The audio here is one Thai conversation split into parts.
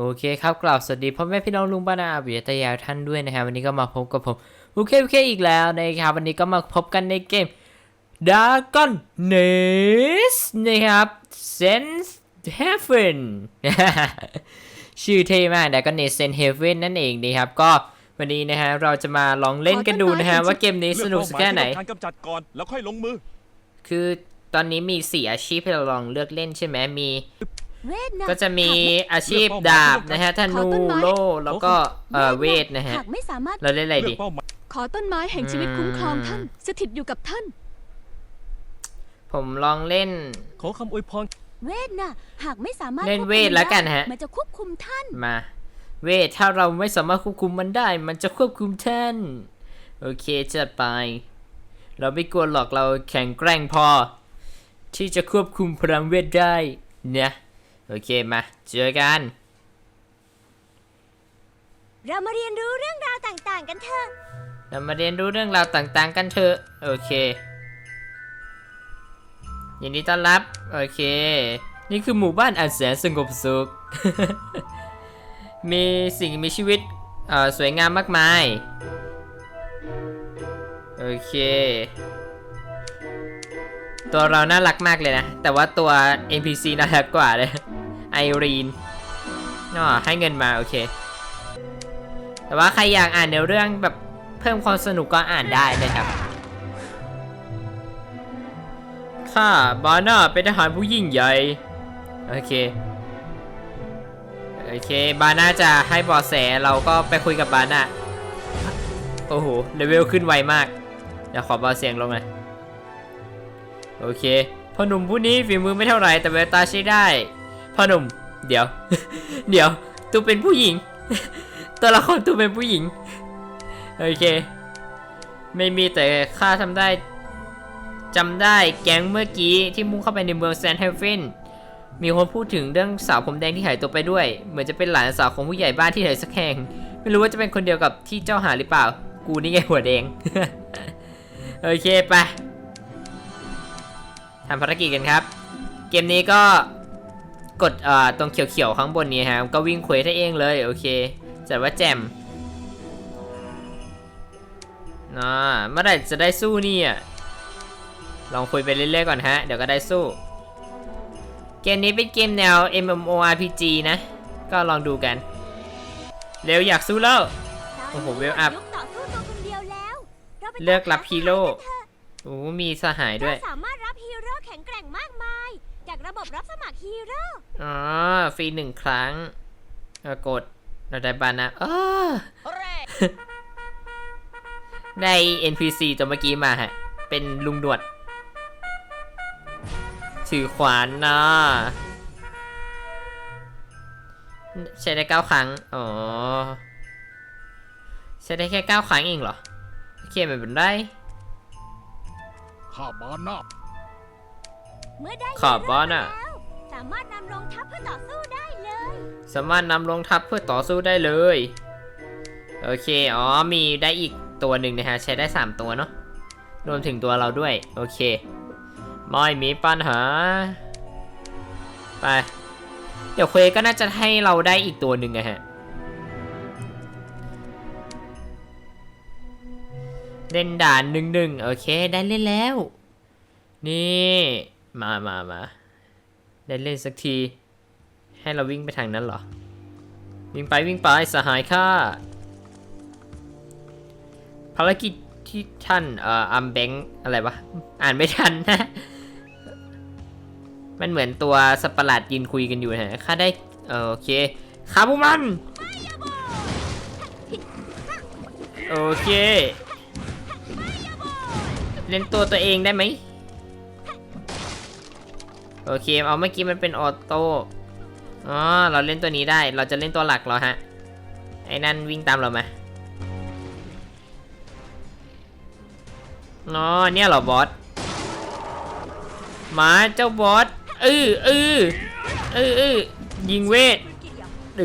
โอเคครับกล่าวสวัสดีพ่อแม่พี่น้องลุงป้านาอาบิยตยาท่านด้วยนะครับวันนี้ก็มาพบกับผมโอเคโอเคอีกแล้วนะครับวันนี้ก็มาพบกันในเกม Dragon Nest นะครับ Sense Heaven ชื่อเท่มาก Dragon Nest Sense Heaven นั่นเองนะครับก็วันนี้นะฮะเราจะมาลองเล่นกันดูนะฮะว่าเกมนี้สนุกสักแค่ไหนเลือกเป้าายที่ต้องการกำจัดก่อนแล้วค่อยลงมือ คือตอนนี้มีสี่อาชีพให้เราลองเลือกเล่นใช่ไหมมีเวทนะ ก็จะมีอาชีพดาบนะฮะธนูโล่แล้วก็เอ่อเวทนะฮะหากไม่สามารถเราเล่นอะไรเลืดีอกเป้าหมายขอต้นไม้แห่งชีวิตคุ้มครองท่านสถิตอยู่กับท่าน ผมลองเล่น ขอคำอวยพรเวทนะหากไม่สามารถเล่นควบคุมเวทแล้วกันได้ฮะ มันจะควบคุมท่านมา เวทถ้าเราไม่สามารถควบคุมมันได้ มันจะควบคุมแท่นโอเคจัดไป เราไม่กลัวหรอกเราแข็งแกร่งพอ ที่จะควบคุมพลังเวทได้เนี่ย โอเคมาเจอกัน เรามาเรียนรู้เรื่องราวต่างๆ กันเถอะ เรามาเรียนรู้เรื่องราวต่างๆ กันเถอะ โอเค ยินดีต้อนรับ โอเค นี่คือหมู่บ้านอันแสนสงบสุข มีสิ่งมีชีวิตเอ่อสวยงามมากมาย โอเค ตัวเราน่ารักมากเลยนะ แต่ว่าตัว NPC น่ารักกว่าเลยไอ รีนอ๋อให้เงินมาโอเค แต่ว่าใครอยากอ่านเนื้อเรื่องแบบเพิ่มความสนุกก็อ่านได้นะครับข้าบาน่าเป็นทหารผู้ยิ่งใหญ่ โอเค โอเค บาน่าจะให้บอแสเราก็ไปคุยกับบาน่าโอ้โหเลเวลขึ้นไวมาก เดี๋ยวขอเบาเสียงลงหน่อยโอเคพ่อหนุ่มผู้นี้ฝีมือไม่เท่าไหร่แต่แววตาใช้ได้ พ่อหนุ่ม เดี๋ยว เดี๋ยวตูเป็นผู้หญิง ตัวละครตูเป็นผู้หญิง โอเค ไม่มีแต่ข้าทำได้จำได้แก๊งเมื่อกี้ที่มุ่งเข้าไปในเมืองแซนเฮเฟนมีคนพูดถึงเรื่องสาวผมแดงที่หายตัวไปด้วย เหมือนจะเป็นหลานสาวของผู้ใหญ่บ้านที่ไหนสักแห่ง ไม่รู้ว่าจะเป็นคนเดียวกับที่เจ้าหาหรือเปล่า กูนี่ไงหัวแดง โอเคไปทำภารกิจกันครับ เกมนี้ก็ กดเอ่อตรงเขียวๆข้างบนนี้ฮะก็วิ่งเควสได้เองเลยโอเคจัดว่าแจมนะเมื่อไหร่จะได้สู้เนี่ยลองคุยไปเรื่อยๆก่อนฮะ เดี๋ยวก็ได้สู้ เกมนี้เป็นเกมแนว MMORPG นะ ก็ลองดูกัน เร็วอยากสู้แล้ว โอ้โหเวลอัพยุคต่อสู้ตัวคนเดียวแล้วราไปเลือกรับตามหาฮีโร่สหายกันเถอะโอ้มีสหายด้วยเราสามารถ บบรับสมัครฮีโร่ อ๋อ ฟรีหนึ่งครั้งเออกดเราได้บานะอ้อได้ NPC ตัวเมื่อกี้มาฮะ เป็นลุงหนวด ถือขวานนะใช้ได้เก้าครั้ง อ๋อ ใช้ได้แค่เก้าครั้งเองเหรอ โอเคไม่เป็นไรข้าบาน่า เมื่อได้ขอบบอลน่ะแล้วสามารถนำลงทัพเพื่อต่อสู้ได้เลย สามารถนำลงทัพเพื่อต่อสู้ได้เลย โอเค อ๋อ มีได้อีกตัวหนึ่งนะฮะ ใช้ได้ 3 ตัวเนาะ รวมถึงตัวเราด้วย โอเค ไม่มีปัญหา ไป เดี๋ยวเควสก็น่าจะให้เราได้อีกตัวหนึ่งอะฮะ เล่นด่านหนึ่งหนึ่งโอเค ได้เล่นแล้ว นี่ มามามาได้เล่นสักที ให้เราวิ่งไปทางนั้นเหรอ วิ่งไปวิ่งไปสหายข้าภารกิจที่ท่านเอ่ออัมแบงอะไรวะ อ่านไม่ทันนะ มันเหมือนตัวสัตว์ปหลาดยืนคุยกันอยู่นะฮะข้าได้เออโอเคขาพวกมัน โอเค เล่นตัวตัวเองได้ไหม โอเค เอาเมื่อกี้มันเป็นออโต้อ๋อเราเล่นตัวนี้ได้ เราจะเล่นตัวหลักเราฮะ ไอ้นั่นวิ่งตามเรามาอ๋อเนี่ยเหรอบอสมาเจ้าบอสเออเออเออเออยิงเวทเอ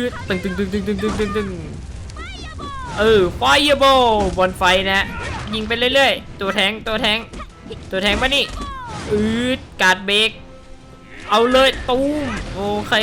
อตึงตึงตึงตึงตึงตึงตึงตึงเออไฟเบอลบอลไฟนะยิงไปเรื่อยๆ ตัวแทงตัวแทงตัวแทงมานี่อืดการ์ดเบรก เอาเลยตูมโอเค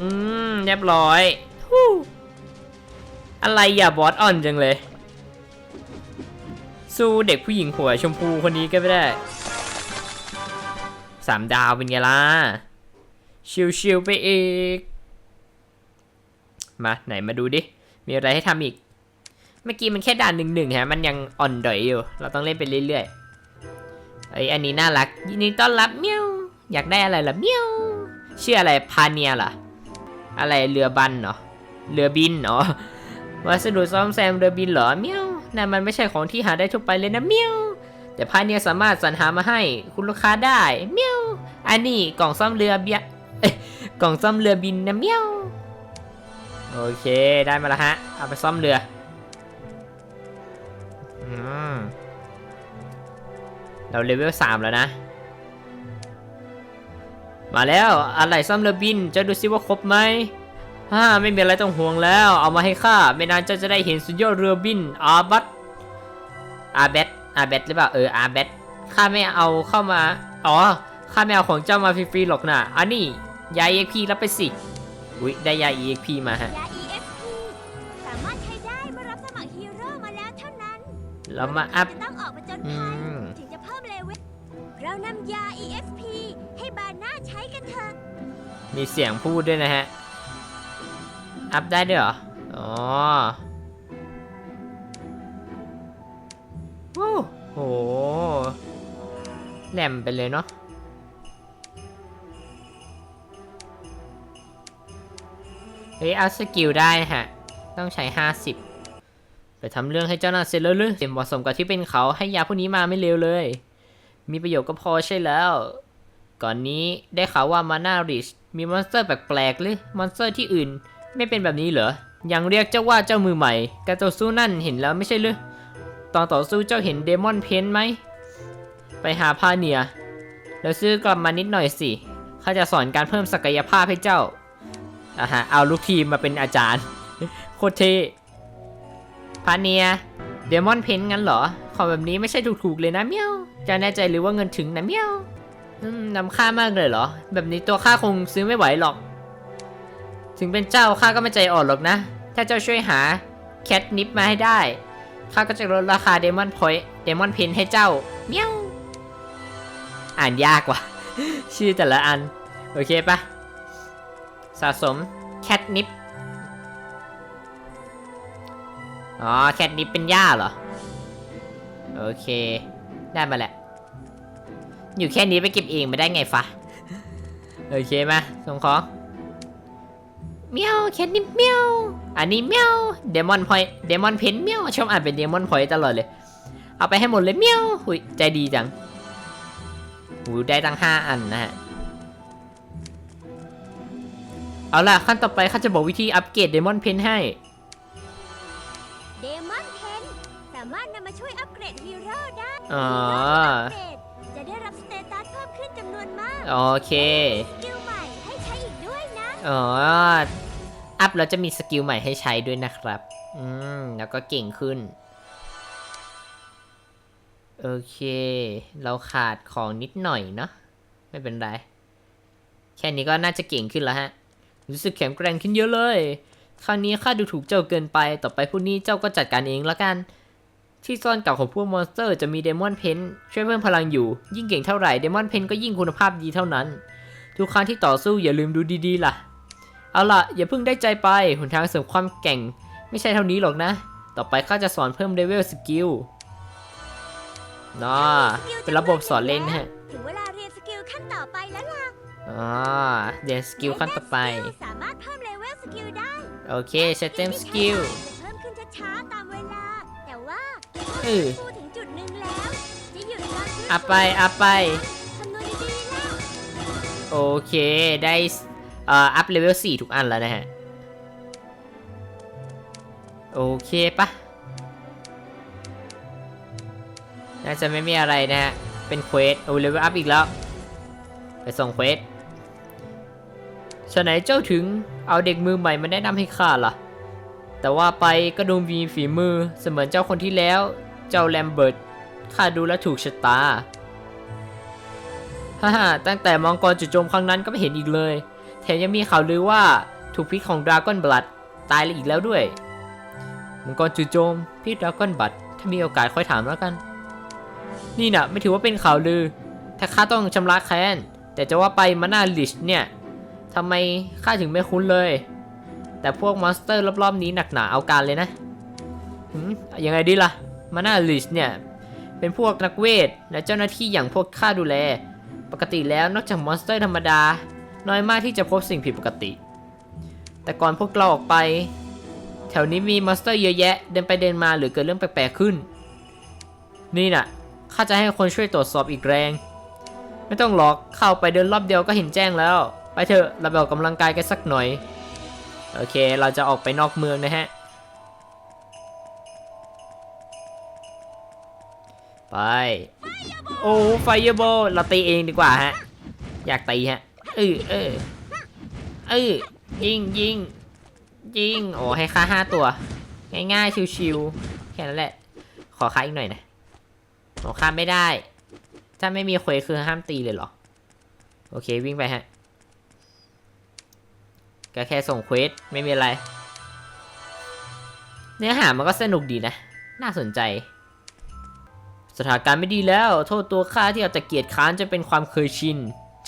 อืมเรียบร้อยอะไรอย่าบอสอ่อนจังเลย สู้เด็กผู้หญิงหัวชมพูคนนี้ก็ไม่ได้สามดาวเป็นไงล่ะ ชิวๆไปอีก มาไหนมาดูดิ มีอะไรให้ทำอีก เมื่อกี้มันแค่ด่านหนึ่งหนึ่งฮะ มันยังอ่อนดอยอยู่ เราต้องเล่นไปเรื่อยๆไอยอันนี้น่ารัก ยินดีต้อนรับเมียว อยากได้อะไรล่ะเมียวชื่ออะไรพาเนียเหรอะไรเรือบันเหรอเรือบินเหรอวัสดุซ่อมแซมเรือบินเหรอเมียวนั่นมันไม่ใช่ของที่หาได้ทั่วไปเลยนะเมียวแต่พาเนียสามารถสรรหามาให้คุณลูกค้าได้เมียวอันนี้กล่องซ่อมเรือเบียเอ้ยกล่องซ่อมเรือบินนะเมียวโอเคได้มาแล้วฮะเอาไปซ่อมเรืออืมเราเลเวลสามแล้วนะ มาแล้วอะไรซ่อมเรือบินจะดูซิว่าครบไหมฮ่าไม่มีอะไรต้องห่วงแล้ว เอามาให้ข้าไม่นานเจ้าจะได้เห็นสุดยอดเรือบินอาบัตอาเบตอาเบตหรือเปล่าเอออาเบตข้าไม่เอาเข้ามาอ๋อข้าไม่เอาของเจ้ามาฟรีๆหรอกนะอันนี้ยา EXP รับไปสิอุ๊ยได้ยา EXP มาฮะยา EXP สามารถใช้ได้เมื่อรับสมัครฮีโร่มาแล้วเท่านั้นเรามาอัพจะต้องออกมาจนอืภัยมถึงจะเพิ่มเลเวลเรานำยา EXP มีเสียงพูดด้วยนะฮะ อัพได้ด้วยเหรอ อ๋อโอ้โหแหลมไปเลยเนาะเฮ้ยอัพสกิลได้นะฮะ ต้องใช้ 50 ไปทำเรื่องให้เจ้านาเสร็จแล้วหรือเสียเหมาะสมกับที่เป็นเขาให้ยาพวกนี้มาไม่เร็วเลย มีประโยชน์ก็พอใช่แล้ว ก่อนนี้ได้ข่าวว่ามาน่าริชมีมอนสเตอร์แปลกๆหรือมอนสเตอร์ที่อื่น ไม่เป็นแบบนี้เหรอ ยังเรียกเจ้าว่าเจ้ามือใหม่การต่อสู้นั่นเห็นแล้วไม่ใช่หรือตอนต่อสู้เจ้าเห็นเดมอนเพนไหม ไปหาพาเนีย แล้วซื้อกลับมานิดหน่อยสิข้าจะสอนการเพิ่มศักยภาพให้เจ้าอะฮะเอาลูกทีมมาเป็นอาจารย์ โคตรเทพาเนีย เดมอนเพนงั้นเหรอ ของแบบนี้ไม่ใช่ถูกๆเลยนะเมียวจะแน่ใจหรือว่าเงินถึงนะเมียว นำค่ามากเลยเหรอ แบบนี้ตัวข้าคงซื้อไม่ไหวหรอก ถึงเป็นเจ้าข้าก็ไม่ใจอ่อนหรอกนะ ถ้าเจ้าช่วยหาแคทนิปมาให้ได้ข้าก็จะลดราคาเดมอนพอยต์เดมอนเพนให้เจ้าเมียวอ่านยากว่ะ ชื่อแต่ละอัน โอเคปะสะสมแคทนิปอ๋อแคทนิปเป็นหญ้าเหรอ โอเค ได้มาแหละ อยู่แค่นี้ไปเก็บเองไม่ได้ไงฟะโอเคมาส่งของเมียวแค่นี้เมียวอันนี้เมียวเดมอนพอยเดมอนเพนเมียวชอบอ่านเป็นเดมอนพอยตลอดเลย เอาไปให้หมดเลยเมียวหุยใจดีจังหูได้ตั้งห้าอันนะฮะเอาล่ะขั้นต่อไปข้าจะบอกวิธีอัปเกรดเดมอนเพนให้เดมอนเพนสามารถนำมาช่วยอัปเกรดฮีโร่ได้อ๋อ โอเคสกิลใหม่ให้ใช้อีกด้วยนะอ๋ออัพแล้วจะมีสกิลใหม่ให้ใช้ด้วยนะครับ อืม แล้วก็เก่งขึ้น โอเค เราขาดของนิดหน่อยเนาะ ไม่เป็นไร แค่นี้ก็น่าจะเก่งขึ้นแล้วฮะ รู้สึกแข็งแกร่งขึ้นเยอะเลย ครั้งนี้ข้าดูถูกเจ้าเกินไป ต่อไปพวกนี้เจ้าก็จัดการเองละกัน ที่ซ่อนเก่าของพวกมอนสเตอร์จะมีเดมอนเพนช่วยเพิ่มพลังอยู่ ยิ่งเก่งเท่าไหร่เดมอนเพนก็ยิ่งคุณภาพดีเท่านั้น ทุกครั้งที่ต่อสู้อย่าลืมดูดีๆล่ะ เอาล่ะ อย่าเพิ่งได้ใจไปหนทางเสริมความแกร่ง ไม่ใช่เท่านี้หรอกนะ ต่อไปข้าจะสอนเพิ่มเลเวลสกิลน่าเป็นระบบสอนเล่นนะฮะถึงเวลาเรียนสกิลขั้นต่อไปแล้วล่ะอ่าเรียนสกิลขั้นต่อไปและสกิลสามารถเพิ่มเลเวลสกิลได้ โอเคเซตเต็มสกิล เออพูดถึงจุดหนึ่งแล้วจะหยุดการฟื้นอัพไปอัพไป คำนวณดีๆนะโอเค ได้เอ่ออัพเลเวล4ทุกอันแล้วนะฮะ โอเคปะน่าจะไม่มีอะไรนะฮะ เป็นเควส โอ้เลเวลอัพอีกแล้ว ไปส่งเควสฉะไหนเจ้าถึงเอาเด็กมือใหม่มาแนะนำให้ข้าล่ะ แต่ว่าไปก็ดูมีฝีมือเสมือนเจ้าคนที่แล้ว เจ้าแลมเบิร์ตข้าดูแลถูกชะตา ฮ่าฮ่าตั้งแต่มังกรจุดโจมครั้งนั้นก็ไม่เห็นอีกเลย แถมยังมีข่าวลือว่าถูกพิษของดราก้อนบลัดตายอีกแล้วด้วย มังกรจู่โจมพิษดราก้อนบลัดถ้ามีโอกาสค่อยถามแล้วกัน นี่นะไม่ถือว่าเป็นข่าวลือถ้าข้าต้องชำระแค้น แต่จะว่าไปมานาลิชเนี่ยทำไมข้าถึงไม่คุ้นเลย แต่พวกมอนสเตอร์รอบๆนี้หนักหนาเอาการเลยนะยังไงดีล่ะ มานาลิชเนี่ยเป็นพวกนักเวท และเจ้าหน้าที่อย่างพวกข้าดูแล ปกติแล้วนอกจากมอนสเตอร์ธรรมดา น้อยมากที่จะพบสิ่งผิดปกติ แต่ก่อนพวกเราออกไป แถวนี้มีมอนสเตอร์เยอะแยะ เดินไปเดินมาหรือเกิดเรื่องแปลกๆขึ้น นี่น่ะข้าจะให้คนช่วยตรวจสอบอีกแรง ไม่ต้องหรอกเข้าไปเดินรอบเดียวก็เห็นแจ้งแล้ว ไปเถอะเราไปออกกำลังกายกันสักหน่อย โอเค เราจะออกไปนอกเมืองนะฮะ ไป โอ้ไฟเบอลเราตีเองดีกว่าฮะ อยากตีฮะเออเออเออยิงยิงยิงโอ้ให้ค่าห้าตัว ง่ายๆ ชิวๆ แค่นั้นแหละ ขอค่าอีกหน่อยนะโอ้ค่าไม่ได้ ถ้าไม่มีเควสคือห้ามตีเลยเหรอ โอเควิ่งไปฮะ ก็แค่ส่งเควสไม่มีอะไร เนื้อหามันก็สนุกดีนะ น่าสนใจ สถานการณ์ไม่ดีแล้ว โทษตัวข้าที่เอาแต่เกียร์ค้านจะเป็นความเคยชิน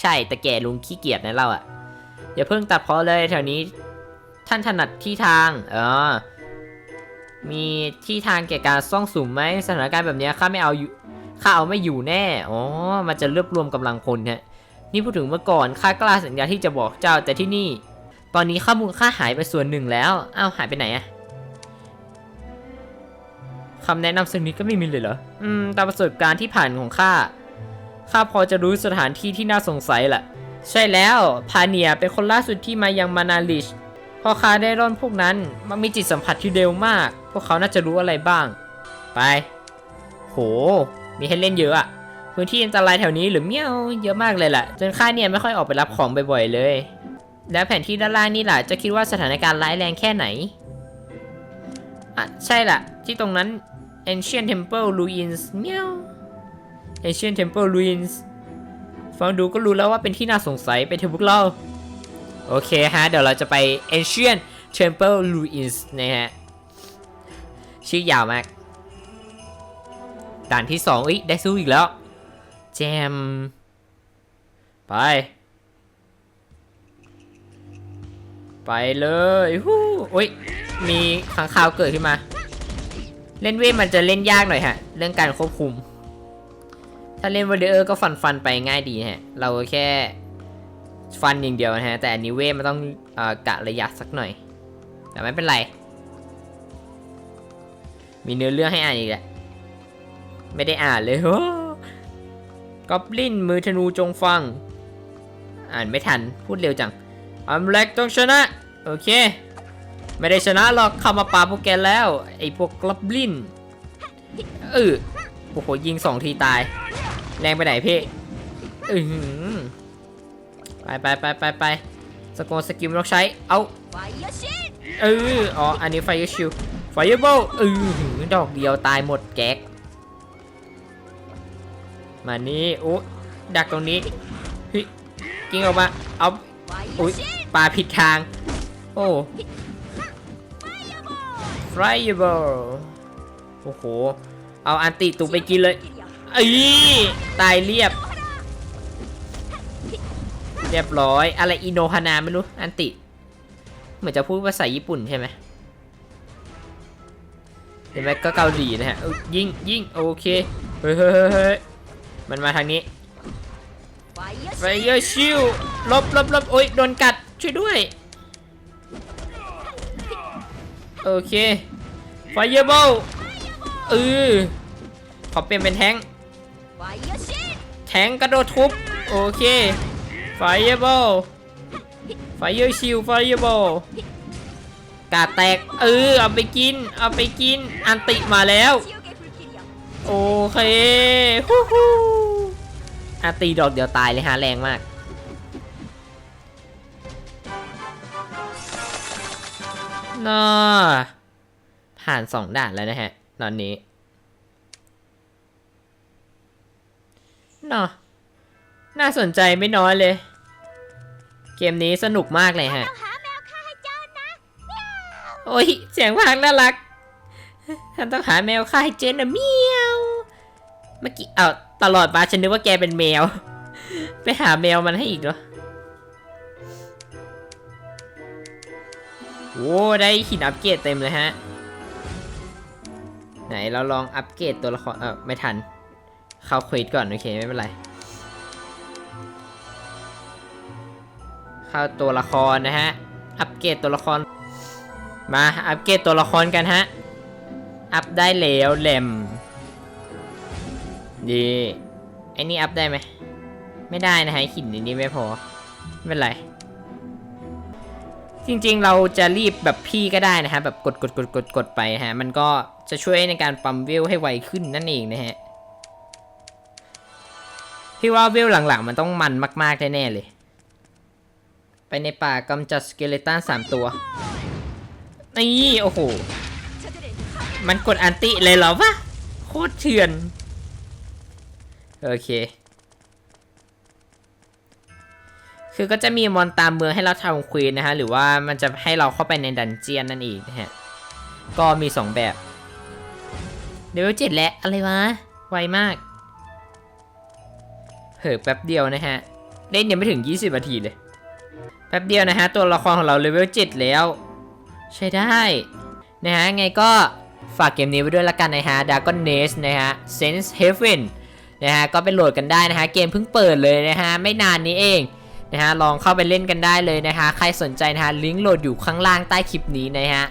ใช่แต่แก่ลุงขี้เกียจนะเราอะอย่าเพิ่งตัดพอเลยแถวนี้ ท่านถนัดที่ทางเออมีที่ทางแก่การซ่องสุมไหมสถานการณ์แบบนี้ข้าไม่เอาอยู่ข้าเอาไม่อยู่แน่อ๋อมันจะรวบรวมกำลังพลฮะนี่พูดถึงเมื่อก่อนข้ากล้าสัญญาที่จะบอกเจ้าแต่ที่นี่ ตอนนี้ข้อมูลข้าหายไปส่วนหนึ่งแล้วอ้าวหายไปไหนอะ คำแนะนำซึ่งนี้ก็ไม่มีเลยเหรอ อืม ตามประสบการณ์ที่ผ่านของข้า ข้าพอจะรู้สถานที่ที่น่าสงสัยแหละ ใช่แล้ว พาเนียเป็นคนล่าสุดที่มายังมานาลิช พอข้าได้ร่อนพวกนั้น มันมีจิตสัมผัสที่เร็วมาก พวกเขาน่าจะรู้อะไรบ้าง ไป โห มีให้เล่นเยอะอะพื้นที่อันตรายแถวนี้หรือเมี่ยวเยอะมากเลยแหละ จนข้าเนี่ยไม่ค่อยออกไปรับของบ่อยๆเลย แล้วแผนที่ด้านล่างนี่แหละจะคิดว่าสถานการณ์ร้ายแรงแค่ไหนอะใช่ละที่ตรงนั้น Ancient Temple Ruins เมียว Ancient Temple Ruins ฟังดูก็รู้แล้วว่าเป็นที่น่าสงสัยไปเถอะพวกเรา โอเคฮะ เดี๋ยวเราจะไป Ancient Temple Ruins นะฮะ ชื่อยาวมากด่านที่สองอุ๊ยได้สู้อีกแล้ว แจม ไป ไปเลยฮู้อุ้ย มีขังคาวเกิดขึ้นมา เล่นเวทมันจะเล่นยากหน่อยฮะ เรื่องการควบคุม ถ้าเล่นวอลเลอร์ก็ฟันฟันไปง่ายดีฮะ เราแค่ฟันอย่างเดียวนะฮะ แต่อันนี้เวทมันต้องอกะระยะสักหน่อย แต่ไม่เป็นไร มีเนื้อเรื่องให้อ่านอีกแหละไม่ได้อ่านเลยโอ้กอบลินมือธนูจงฟัง อ่านไม่ทันพูดเร็วจังอัมเล็กต้องชนะ โอเค ไม่ได้ชนะหรอกเข้ามาปาพวกแกแล้ว ไอ้พวกกลับลินเออโอ้โหยิงสองทีตาย แรงไปไหนพี่อือไปไปไปไปไปสกอสกิลไม่ต้องใช้ เอาเอออ๋ออันนี้ไฟชิวไฟเบลเออหือดอกเดียวตายหมดแก๊กมานี่โอ้ดักตรงนี้เฮ้ยกิ้งออกมาเอาอุ๊ยปลาผิดทาง โอ้ Friable โอ้โห เอาอันติตุไปกินเลยเอ้ยตายเรียบ เรียบร้อย อะไรอิโนฮานาไม่รู้ อันติ เหมือนจะพูดภาษาญี่ปุ่นใช่ไหมเห็นไหมก็เกาหลีนะฮะเอ้ยยิงยิงโอเคเฮ้ยเฮ้ยเฮ้ยเฮ้ยมันมาทางนี้ไฟยาไฟชินเยอร์ชิลลบลบลบโอ้ยโดนกัดช่วยด้วย โอเคไฟเยอร์บอลเออขอเปลี่ยนเป็นแทงค์ไฟยาชินแทงค์กระโดดทุบโอเคไฟเยอร์บอลไฟเยอร์ชิลไฟเยอร์บอลกาดแตกเออเอาไปกิน เอาไปกิน อันติมาแล้วชิโอเกะฟุกิริยะโอเคฮู้ฮู้อาตีดอกเดียวตายเลยฮะแรงมาก น่าผ่านสองด่านแล้วนะฮะ ตอนนี้น่าน่าสนใจไม่น้อยเลย เกมนี้สนุกมากเลยฮะเราหาแมวค่าให้เจ้านะโอ้ย เสียงพากย์น่ารักฉันต้องหาแมวค่าให้เจนนะเมียว เมื่อกี้ เอาตลอดมาฉันนึกว่าแกเป็นแมว ไปหาแมวมันให้อีกเหรอ โอ้ได้หินอัปเกรดเต็มเลยฮะ ไหนเราลองอัปเกรดตัวละครเออไม่ทัน เข้าเควสก่อน โอเค ไม่เป็นไร เข้าตัวละครนะฮะ อัปเกรดตัวละคร มาอัปเกรดตัวละครกันฮะ อัพได้แล้วแหลมดีไอ้นี่อัพได้ไหม ไม่ได้นะฮะหินนี้ไม่พอ ไม่เป็นไร จริงๆ เราจะรีบแบบพี่ก็ได้นะฮะ แบบกดกดกดกดกดไปฮะ มันก็จะช่วยในการปั๊มเวให้ไวขึ้นนั่นเองนะฮะ พี่ว่าเวหลังๆ มันต้องมันมากๆแน่ๆเลย ไปในป่ากำจัดสเกเลตันสามตัว นี่โอ้โห มันกดอันติเลยเหรอวะ โคตรเถื่อน โอเค คือก็จะมีมอนตามเมืองให้เราทำควีนนะฮะ หรือว่ามันจะให้เราเข้าไปในดันเจียนนั่นเองนะฮะ ก็มี 2 แบบเลเวลเจ็ดแล้วอะไรวะ ไวมากเผิ่แป๊บเดียวนะฮะ เล่นยังไม่ถึง 20นาทีเลย แป๊บเดียวนะฮะ ตัวละครของเราเลเวล7แล้ว ใช้ได้ นะฮะ ไงก็ฝากเกมนี้ไว้ด้วยละกันนะฮะ Dragon Nest นะฮะ Sense Heaven นะฮะ ก็ไปโหลดกันได้นะฮะ เกมเพิ่งเปิดเลยนะฮะ ไม่นานนี้เอง นะฮะลองเข้าไปเล่นกันได้เลยนะฮะใครสนใจนะฮะลิงก์โหลดอยู่ข้างล่างใต้คลิปนี้นะฮะ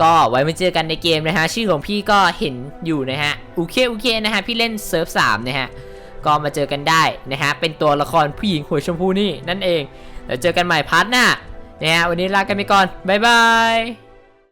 ก็ไว้มาเจอกันในเกมนะฮะชื่อของพี่ก็เห็นอยู่นะฮะโอเคโอเคนะฮะพี่เล่นเซิร์ฟ3นะฮะก็มาเจอกันได้นะฮะเป็นตัวละครผู้หญิงหัวชมพูนี่นั่นเองแล้วเจอกันใหม่พาร์ทหน้านะฮะวันนี้ลากันไปก่อนบ๊ายบาย